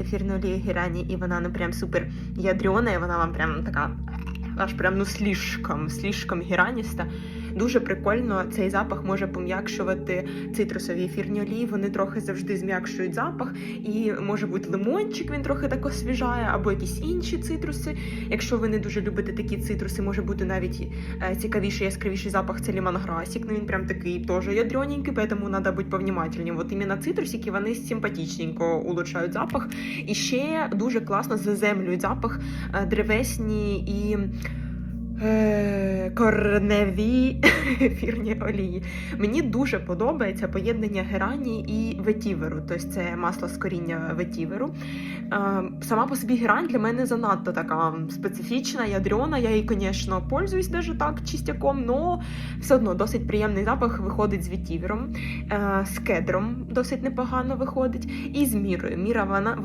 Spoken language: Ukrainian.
ефірної олії герані, і вона ну прям супер ядрена, і вона вам прям така аж прям ну слишком, слишком гераніста. Дуже прикольно цей запах може пом'якшувати цитрусові ефірні олії. Вони трохи завжди зм'якшують запах. І може бути лимончик, він трохи так освіжає, або якісь інші цитруси. Якщо ви не дуже любите такі цитруси, може бути навіть е, цікавіший, яскравіший запах це лімонграсик. Ну він прям такий теж ядрененький, поэтому треба бути повнимательним. От іменно цитрусики вони симпатичненько улучшають запах. І ще дуже класно заземлюють запах е, древесні і. е, Корневі ефірні олії. Мені дуже подобається поєднання герані і ветіверу, тобто це масло з коріння ветіверу. Е, Сама по собі герань для мене занадто така специфічна, ядрена. Я її, звісно, пользуюсь даже так чистяком, але все одно досить приємний запах виходить з ветівером. Е, З кедром досить непогано виходить. І з мірою. Міра вона